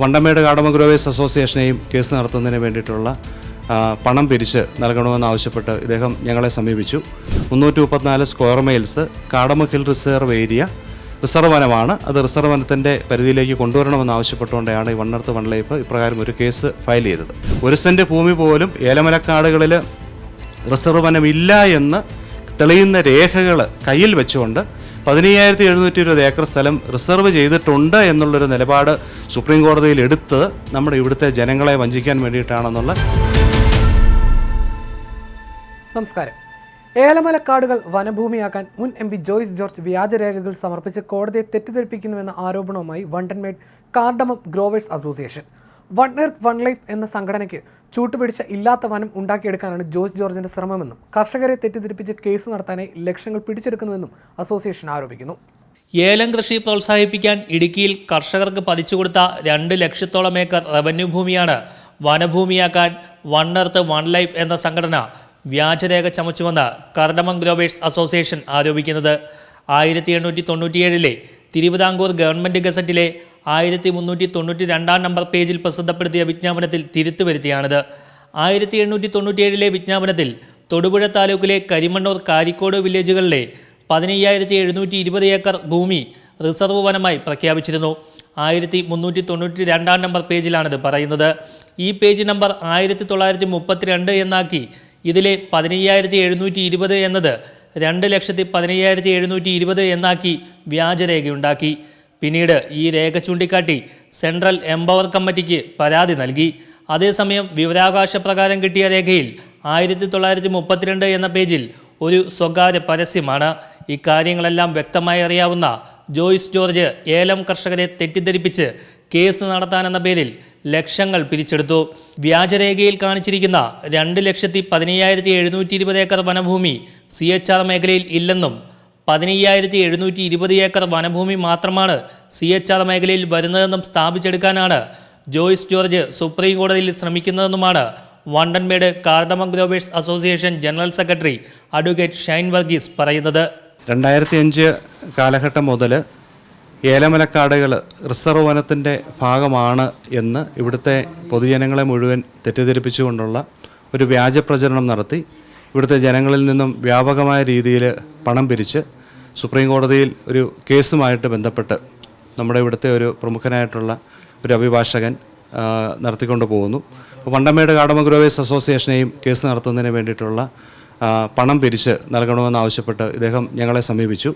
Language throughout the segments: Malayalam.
വണ്ടമേട് കാടമ ഗ്രോവേഴ്സ് അസോസിയേഷനെയും കേസ് നടത്തുന്നതിന് വേണ്ടിയിട്ടുള്ള പണം പിരിച്ച് നൽകണമെന്നാവശ്യപ്പെട്ട് ഇദ്ദേഹം ഞങ്ങളെ സമീപിച്ചു. മുന്നൂറ്റി മുപ്പത്തിനാല് square miles cardamom hill reserve area reserve വനമാണ്. അത് റിസർവ് വനത്തിന്റെ പരിധിയിലേക്ക് കൊണ്ടുവരണമെന്ന് ആവശ്യപ്പെട്ടുകൊണ്ടാണ് ഈ വണ്ണർത്ത് വൺ ലൈഫ് ഇപ്രകാരം ഒരു കേസ് ഫയൽ ചെയ്തത്. ഒരു സെന്റ് ഭൂമി പോലും ഏലമലക്കാടുകളിൽ റിസർവ് വനമില്ല എന്ന് തെളിയുന്ന രേഖകൾ കയ്യിൽ വെച്ചുകൊണ്ട് പതിനയ്യായിരത്തി എഴുന്നൂറ്റി ഇരുപത് ഏക്കർ സ്ഥലം റിസർവ് ചെയ്തിട്ടുണ്ട് എന്നുള്ളൊരു നിലപാട് സുപ്രീം കോടതിയിൽ എടുത്ത് നമ്മുടെ ഇവിടുത്തെ ജനങ്ങളെ വഞ്ചിക്കാൻ വേണ്ടിയിട്ടാണെന്നുള്ള നമസ്കാരം. ഏലമലക്കാടുകൾ വനഭൂമിയാക്കാൻ മുൻ എം പി ജോയ്സ് ജോർജ് വ്യാജരേഖകൾ സമർപ്പിച്ച് കോടതിയെ തെറ്റിദ്ധരിപ്പിക്കുന്നുവെന്ന ആരോപണവുമായി Vandanmedu cardamom growers association. One earth one life എന്ന സംഘടനയ്ക്ക് ചൂട്ടുപിടിച്ച ഇല്ലാത്ത വനം ഉണ്ടാക്കിയെടുക്കാനാണ് ജോസ് ജോർജിന്റെ ശ്രമമെന്നും കർഷകരെ തെറ്റിദ്ധരിപ്പിച്ച് കേസ് നടത്താനായി ലക്ഷ്യങ്ങൾ പിടിച്ചെടുക്കുന്നുവെന്നും അസോസിയേഷൻ ആരോപിക്കുന്നു. ഏലം കൃഷി പ്രോത്സാഹിപ്പിക്കാൻ ഇടുക്കിയിൽ കർഷകർക്ക് പതിച്ചു കൊടുത്ത രണ്ട് ലക്ഷത്തോളം ഏക്കർ റവന്യൂ ഭൂമിയാണ് വനഭൂമിയാക്കാൻ വൺ എർത്ത് വൺ ലൈഫ് എന്ന സംഘടന വ്യാജരേഖ ചമച്ചുവെന്ന് കർഡമം ഗ്രോവേഴ്സ് അസോസിയേഷൻ ആരോപിക്കുന്നത്. ആയിരത്തി എണ്ണൂറ്റി തൊണ്ണൂറ്റിയേഴിലെ തിരുവിതാംകൂർ ഗവൺമെന്റ് ഗസറ്റിലെ ആയിരത്തി മുന്നൂറ്റി തൊണ്ണൂറ്റി രണ്ടാം നമ്പർ പേജിൽ പ്രസിദ്ധപ്പെടുത്തിയ വിജ്ഞാപനത്തിൽ തിരുത്തു വരുത്തിയാണിത്. ആയിരത്തി എണ്ണൂറ്റി തൊണ്ണൂറ്റിയേഴിലെ വിജ്ഞാപനത്തിൽ തൊടുപുഴ താലൂക്കിലെ കരിമണ്ണൂർ കാരിക്കോട് വില്ലേജുകളിലെ പതിനയ്യായിരത്തി എഴുന്നൂറ്റി ഇരുപത് ഏക്കർ ഭൂമി റിസർവ് വനമായി പ്രഖ്യാപിച്ചിരുന്നു. ആയിരത്തി മുന്നൂറ്റി തൊണ്ണൂറ്റി രണ്ടാം നമ്പർ പേജിലാണിത് പറയുന്നത്. ഈ പേജ് നമ്പർ ആയിരത്തി തൊള്ളായിരത്തി മുപ്പത്തിരണ്ട് എന്നാക്കി ഇതിലെ പതിനയ്യായിരത്തി എഴുന്നൂറ്റി ഇരുപത് എന്നത് രണ്ട് ലക്ഷത്തി പതിനയ്യായിരത്തി എഴുന്നൂറ്റി ഇരുപത് എന്നാക്കി വ്യാജരേഖയുണ്ടാക്കി. പിന്നീട് ഈ രേഖ ചൂണ്ടിക്കാട്ടി സെൻട്രൽ എംപവർ കമ്മിറ്റിക്ക് പരാതി നൽകി. അതേസമയം വിവരാവകാശ പ്രകാരം കിട്ടിയ രേഖയിൽ ആയിരത്തി തൊള്ളായിരത്തി മുപ്പത്തിരണ്ട് എന്ന പേജിൽ ഒരു സ്വകാര്യ പരസ്യമാണ്. ഇക്കാര്യങ്ങളെല്ലാം വ്യക്തമായി അറിയാവുന്ന ജോയിസ് ജോർജ് ഏലം കർഷകരെ തെറ്റിദ്ധരിപ്പിച്ച് കേസ് നടത്താനെന്ന പേരിൽ ലക്ഷങ്ങൾ പിരിച്ചെടുത്തു. വ്യാജരേഖയിൽ കാണിച്ചിരിക്കുന്ന രണ്ട് ലക്ഷത്തി പതിനയ്യായിരത്തി എഴുന്നൂറ്റി ഇരുപത് ഏക്കർ വനഭൂമി സി എച്ച് ആർ മേഖലയിൽ ഇല്ലെന്നും പതിനയ്യായിരത്തി എഴുന്നൂറ്റി ഇരുപത് ഏക്കർ വനഭൂമി മാത്രമാണ് സി എച്ച് ആർ മേഖലയിൽ വരുന്നതെന്നും സ്ഥാപിച്ചെടുക്കാനാണ് ജോയിസ് ജോർജ് സുപ്രീം കോടതിയിൽ ശ്രമിക്കുന്നതെന്നുമാണ് Vandanmedu cardamom growers association general secretary advocate Shine Varghese പറയുന്നത്. രണ്ടായിരത്തി അഞ്ച് കാലഘട്ടം മുതൽ ഏലമലക്കാടുകൾ റിസർവ് വനത്തിന്റെ ഭാഗമാണ് എന്ന് ഇവിടുത്തെ പൊതുജനങ്ങളെ മുഴുവൻ തെറ്റിദ്ധരിപ്പിച്ചുകൊണ്ടുള്ള ഒരു വ്യാജ പ്രചരണം നടത്തി ഇവിടുത്തെ ജനങ്ങളിൽ നിന്നും വ്യാപകമായ രീതിയിൽ പണം പിരിച്ച് സുപ്രീം കോടതിയിൽ ഒരു കേസുമായിട്ട് ബന്ധപ്പെട്ട് നമ്മുടെ ഇവിടുത്തെ ഒരു പ്രമുഖനായിട്ടുള്ള ഒരു അഭിഭാഷകൻ നടത്തിക്കൊണ്ട് പോകുന്നു. അപ്പോൾ വണ്ടമേട് കാടമ ഗ്രോവേഴ്സ് അസോസിയേഷനെയും കേസ് നടത്തുന്നതിന് വേണ്ടിയിട്ടുള്ള പണം പിരിച്ച് നൽകണമെന്ന് ആവശ്യപ്പെട്ട് ഇദ്ദേഹം ഞങ്ങളെ സമീപിച്ചു.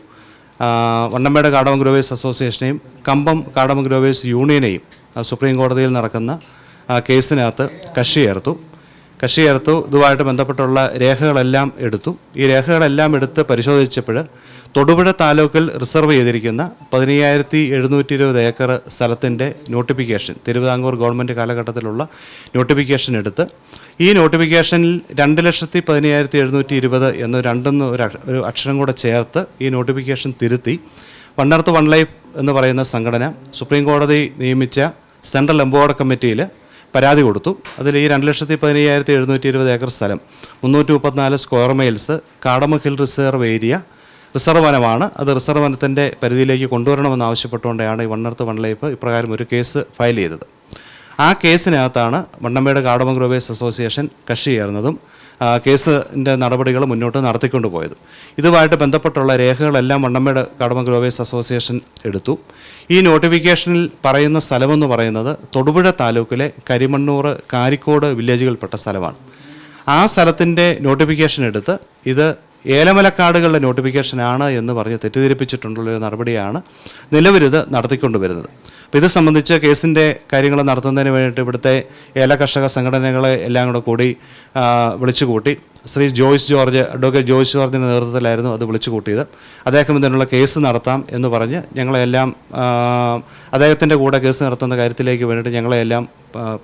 വണ്ടമേട് കാടമ ഗ്രോവേഴ്സ് അസോസിയേഷനെയും കമ്പം കാടമ ഗ്രോവേഴ്സ് യൂണിയനെയും സുപ്രീം കോടതിയിൽ നടക്കുന്ന കേസിനകത്ത് കക്ഷി ചേർത്തു. കക്ഷി ചേർത്തു ഇതുമായിട്ട് ബന്ധപ്പെട്ടുള്ള രേഖകളെല്ലാം എടുത്തു. ഈ രേഖകളെല്ലാം എടുത്ത് പരിശോധിച്ചപ്പോൾ തൊടുപുഴ താലൂക്കിൽ റിസർവ് ചെയ്തിരിക്കുന്ന പതിനയ്യായിരത്തി എഴുന്നൂറ്റി ഇരുപത് ഏക്കർ സ്ഥലത്തിന്റെ നോട്ടിഫിക്കേഷൻ തിരുവിതാംകൂർ ഗവൺമെന്റ് കാലഘട്ടത്തിലുള്ള നോട്ടിഫിക്കേഷൻ എടുത്ത് ഈ നോട്ടിഫിക്കേഷനിൽ രണ്ട് ലക്ഷത്തി പതിനയ്യായിരത്തി എഴുന്നൂറ്റി ഇരുപത് എന്ന് രണ്ടെന്ന് ഒരു അക്ഷരം കൂടെ ചേർത്ത് ഈ നോട്ടിഫിക്കേഷൻ തിരുത്തി. വൺ വണ്ണർത്ത് വൺ ലൈഫ് എന്ന് പറയുന്ന സംഘടന സുപ്രീം കോടതി നിയമിച്ച സെൻട്രൽ എംബോർഡ് കമ്മിറ്റിയിൽ പരാതി കൊടുത്തു. അതിൽ ഈ രണ്ട് ലക്ഷത്തി പതിനയ്യായിരത്തി എഴുന്നൂറ്റി ഇരുപത് ഏക്കർ സ്ഥലം. മുന്നൂറ്റി മുപ്പത്തിനാല് square miles cardamom hill reserve area reserve വനമാണ്. അത് റിസർവ് വനത്തിന്റെ പരിധിയിലേക്ക് കൊണ്ടുവരണമെന്ന് ആവശ്യപ്പെട്ടുകൊണ്ടാണ് ഈ വണ്ണർത്ത് വൺ ലൈഫ് ഇപ്രകാരം ഒരു കേസ് ഫയൽ ചെയ്തത്. ആ കേസിനകത്താണ് വണ്ണമ്മയുടെ കാടമ ഗ്രോവേഴ്സ് അസോസിയേഷൻ കക്ഷി ചേർന്നതും കേസിന്റെ നടപടികൾ മുന്നോട്ട് നടത്തിക്കൊണ്ട് പോയത് ഇതുമായിട്ട് ബന്ധപ്പെട്ടുള്ള രേഖകളെല്ലാം വണ്ണമ്മയുടെ കടമ ഗ്രോവേഴ്സ് അസോസിയേഷൻ എടുത്തു. ഈ നോട്ടിഫിക്കേഷനിൽ പറയുന്ന സ്ഥലമെന്ന് പറയുന്നത് തൊടുപുഴ താലൂക്കിലെ കരിമണ്ണൂർ കാരിക്കോട് വില്ലേജുകൾപ്പെട്ട സ്ഥലമാണ്. ആ സ്ഥലത്തിന്റെ നോട്ടിഫിക്കേഷൻ എടുത്ത് ഇത് ഏലമലക്കാടുകളുടെ നോട്ടിഫിക്കേഷനാണ് എന്ന് പറഞ്ഞ് തെറ്റിദ്ധരിപ്പിച്ചിട്ടുള്ള ഒരു നടപടിയാണ് നിലവിലിത് നടത്തിക്കൊണ്ട് വരുന്നത് അപ്പോൾ ഇത് സംബന്ധിച്ച് കേസിന്റെ കാര്യങ്ങൾ നടത്തുന്നതിന് വേണ്ടിയിട്ട് ഇവിടുത്തെ ഏല കർഷക സംഘടനകളെ എല്ലാം കൂടെ കൂടി വിളിച്ചുകൂട്ടി. വിളിച്ചു കൂട്ടി ശ്രീ ജോയ്സ് ജോർജ് അഡ്വക്കേറ്റ് ജോയ്സ് ജോർജിന്റെ നേതൃത്വത്തിലായിരുന്നു അത് വിളിച്ചു കൂട്ടിയത് അദ്ദേഹം ഇതിനുള്ള കേസ് നടത്താം എന്ന് പറഞ്ഞ് ഞങ്ങളെല്ലാം അദ്ദേഹത്തിന്റെ കൂടെ കേസ് നടത്തുന്ന കാര്യത്തിലേക്ക് വേണ്ടിയിട്ട് ഞങ്ങളെല്ലാം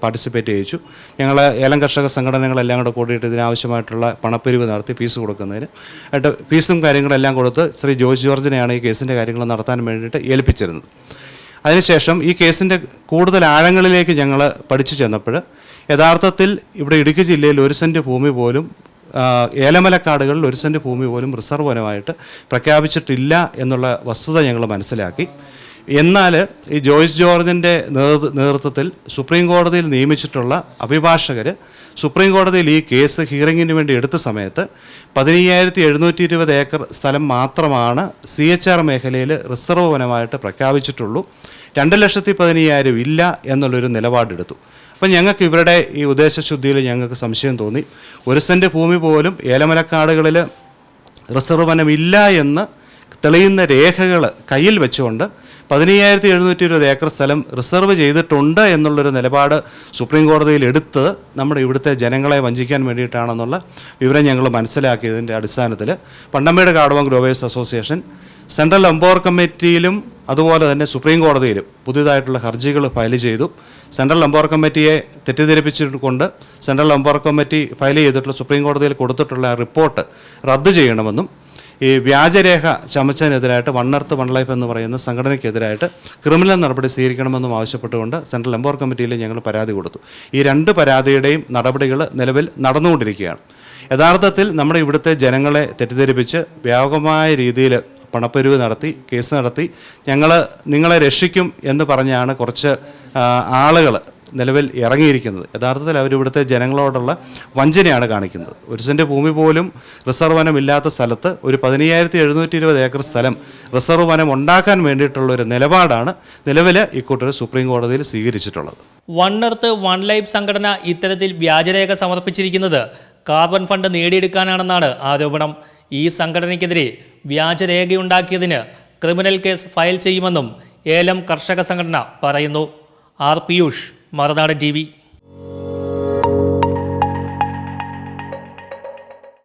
പാർട്ടിസിപ്പേറ്റ് ചെയ്യിച്ചു. ഞങ്ങൾ ഏലം കർഷക സംഘടനകളെല്ലാം കൂടെ കൂടിയിട്ട് ഇതിനാവശ്യമായിട്ടുള്ള പണപ്പിരിവ് നടത്തി ഫീസ് കൊടുക്കുന്നതിന്. ആയിട്ട് ഫീസും കാര്യങ്ങളെല്ലാം കൊടുത്ത് ശ്രീ ജോയ്സ് ജോർജിനെയാണ് ഈ കേസിന്റെ കാര്യങ്ങൾ നടത്താൻ വേണ്ടിയിട്ട് ഏൽപ്പിച്ചിരുന്നത്. അതിനുശേഷം ഈ കേസിന്റെ കൂടുതൽ ആഴങ്ങളിലേക്ക് ഞങ്ങൾ പഠിച്ചു ചെന്നപ്പോൾ യഥാർത്ഥത്തിൽ ഇവിടെ ഇടുക്കി ജില്ലയിൽ ഒരു സെന്റ് ഭൂമി പോലും ഏലമലക്കാടുകളിൽ ഒരു സെന്റ് ഭൂമി പോലും റിസർവ് വനമായിട്ട് പ്രഖ്യാപിച്ചിട്ടില്ല എന്നുള്ള വസ്തുത ഞങ്ങൾ മനസ്സിലാക്കി. എന്നാൽ ഈ ജോയ്സ് ജോർജിന്റെ നേതൃത്വത്തിൽ സുപ്രീം കോടതിയിൽ നിയമിച്ചിട്ടുള്ള അഭിഭാഷകർ സുപ്രീം കോടതിയിൽ ഈ കേസ് ഹിയറിങ്ങിന് വേണ്ടി എടുത്ത സമയത്ത് പതിനയ്യായിരത്തി എഴുന്നൂറ്റി ഇരുപത് ഏക്കർ സ്ഥലം മാത്രമാണ് സി എച്ച് ആർ മേഖലയിൽ റിസർവ് വനമായിട്ട് പ്രഖ്യാപിച്ചിട്ടുള്ളൂ. രണ്ട് ലക്ഷത്തി പതിനയ്യായിരം ഇല്ല എന്നുള്ളൊരു നിലപാടെടുത്തു. അപ്പം ഞങ്ങൾക്ക് ഇവരുടെ ഈ ഉദ്ദേശശുദ്ധിയിൽ ഞങ്ങൾക്ക് സംശയം തോന്നി. ഒരു സെന്റ് ഭൂമി പോലും ഏലമലക്കാടുകളിൽ റിസർവ് വനമില്ല എന്ന് തെളിയുന്ന രേഖകൾ കയ്യിൽ വെച്ചുകൊണ്ട് പതിനയ്യായിരത്തി എഴുന്നൂറ്റി ഇരുപത് ഏക്കർ സ്ഥലം റിസർവ് ചെയ്തിട്ടുണ്ട് എന്നുള്ളൊരു നിലപാട് സുപ്രീം കോടതിയിൽ എടുത്ത് നമ്മുടെ ഇവിടുത്തെ ജനങ്ങളെ വഞ്ചിക്കാൻ വേണ്ടിയിട്ടാണെന്നുള്ള വിവരം ഞങ്ങൾ മനസ്സിലാക്കിയതിന്റെ അടിസ്ഥാനത്തിൽ പണ്ടമ്മയുടെ cardamom growers association central empower കമ്മിറ്റിയിലും അതുപോലെ തന്നെ സുപ്രീം കോടതിയിലും പുതിയതായിട്ടുള്ള ഹർജികൾ ഫയൽ ചെയ്തു. സെൻട്രൽ എംപവർ കമ്മിറ്റിയെ തെറ്റിദ്ധരിപ്പിച്ചുകൊണ്ട് സെൻട്രൽ എംപവർ കമ്മിറ്റി ഫയൽ ചെയ്തിട്ടുള്ള സുപ്രീം കോടതിയിൽ കൊടുത്തിട്ടുള്ള റിപ്പോർട്ട് റദ്ദ് ചെയ്യണമെന്നും ഈ വ്യാജരേഖ ചമച്ചതിനെതിരായിട്ട് വൺ എർത്ത് വൺ ലൈഫ് എന്ന് പറയുന്ന സംഘടനയ്ക്കെതിരായിട്ട് ക്രിമിനൽ നടപടി സ്വീകരിക്കണമെന്നും ആവശ്യപ്പെട്ടുകൊണ്ട് സെൻട്രൽ എംപവർ കമ്മിറ്റിയിൽ ഞങ്ങൾ പരാതി കൊടുത്തു. ഈ രണ്ട് പരാതിയുടെയും നടപടികൾ നിലവിൽ നടന്നുകൊണ്ടിരിക്കുകയാണ്. യഥാർത്ഥത്തിൽ നമ്മുടെ ഇവിടുത്തെ ജനങ്ങളെ തെറ്റിദ്ധരിപ്പിച്ച് വ്യാപകമായ രീതിയിൽ പണപ്പെരുവ് നടത്തി കേസ് നടത്തി ഞങ്ങൾ നിങ്ങളെ രക്ഷിക്കും എന്ന് പറഞ്ഞാണ് കുറച്ച് ആളുകൾ നിലവിൽ ഇറങ്ങിയിരിക്കുന്നത്. യഥാർത്ഥത്തിൽ അവരിവിടുത്തെ ജനങ്ങളോടുള്ള വഞ്ചനയാണ് കാണിക്കുന്നത്. ഒരു സെന്റ് ഭൂമി പോലും റിസർവ് വനം ഇല്ലാത്ത സ്ഥലത്ത് ഒരു പതിനയ്യായിരത്തി എഴുന്നൂറ്റി ഇരുപത് ഏക്കർ സ്ഥലം റിസർവ് വനം ഉണ്ടാക്കാൻ വേണ്ടിയിട്ടുള്ള ഒരു നിലപാടാണ് നിലവിൽ ഇക്കൂട്ടർ സുപ്രീം കോടതിയിൽ സ്വീകരിച്ചിട്ടുള്ളത്. വൺ എർത്ത് വൺ ലൈഫ് സംഘടന ഇത്തരത്തിൽ വ്യാജരേഖ സമർപ്പിച്ചിരിക്കുന്നത് കാർബൺ ഫണ്ട് നേടിയെടുക്കാനാണെന്നാണ് ആരോപണം. ഈ സംഘടനയ്ക്കെതിരെ വ്യാജരേഖയുണ്ടാക്കിയതിന് ക്രിമിനൽ കേസ് ഫയൽ ചെയ്യുമെന്നും ഏലം കർഷക സംഘടന പറയുന്നു. R Piyush മറുനാട് T